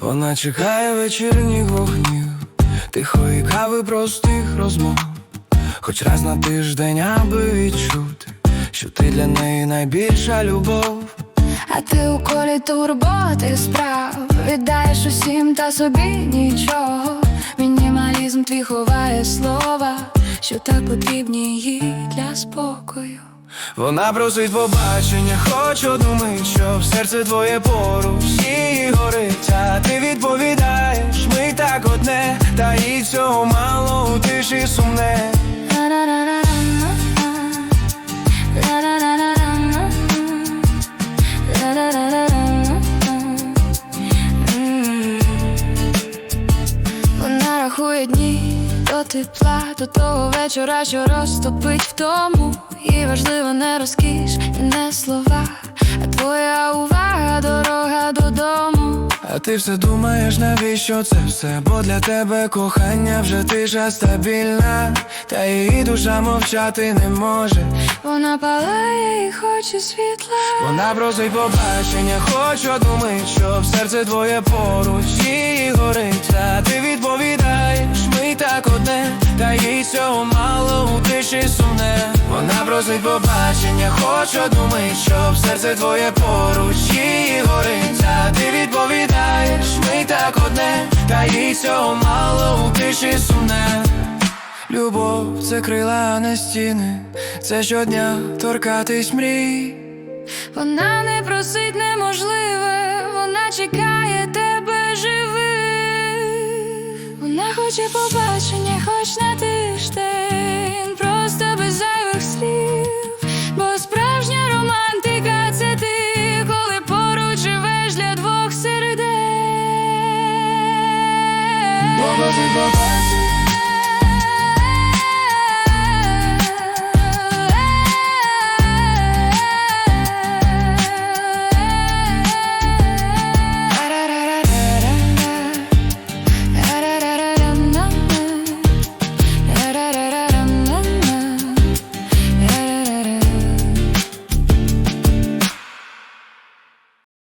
Вона чекає вечірніх вогнів, тихої кави простих розмов, хоч раз на тиждень, аби відчути, що ти для неї найбільша любов. А ти у колі турботи справ Віддаєш усім та собі нічого Мінімалізм ховає слова, що так потрібні їй для спокою. Вона просить побачення, хоч одну мить, щоб серце твоє поруч її горить, а ти відповідаєш, ми так одне, та їй цього мало у тиші сумне. Вона рахує дні до тепла, до того вечора, що розтопить втому. І важливо не розкіш і не слова, а твоя увага, дорога додому. А ти все думаєш, навіщо це все? Бо для тебе кохання вже тиша стабільна, та її душа мовчати не може. Вона палає і хоче світла. Вона просить побачення, хоч одну мить, щоб серце твоє поруч її горить, а ти відповідаєш, одне, та їй цього мало у тиші сумне. Вона просить побачення, хоч одну щоб серце твоє поруч її горить, а ти відповідаєш, ми так одне, та їй цього мало у тиші сумне. Любов це крила, а не стіни, це щодня торкатись мрій. Вона не просить неможливе, вона чекає Хоче побачення, хоч на тиждень, просто без зайвих слів.